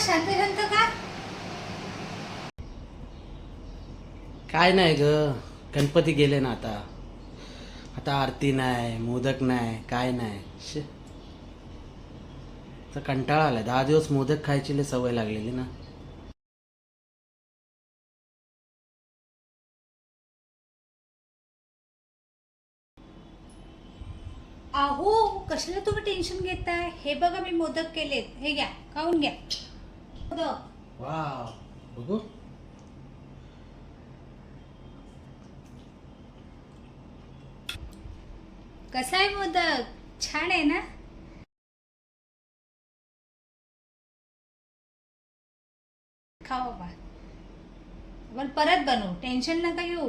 शांत शांत का? काय नाही ग गणपती गेले ना आता. आता आरती नाही मोदक नाही काय नाही. तर कंटाळा आलाय. दहा दिवस मोदक खायची लय सवय लागलेली ना. अहो कशाला तुम्ही टेन्शन घेताय? हे बघा मी मोदक केलेत. हे घ्या खाऊन घ्या. मोदक वा बघू. कसा आहे मोदक? छान आहे ना? खावा बा. पण परत बनवू. टेन्शन नका घेऊ.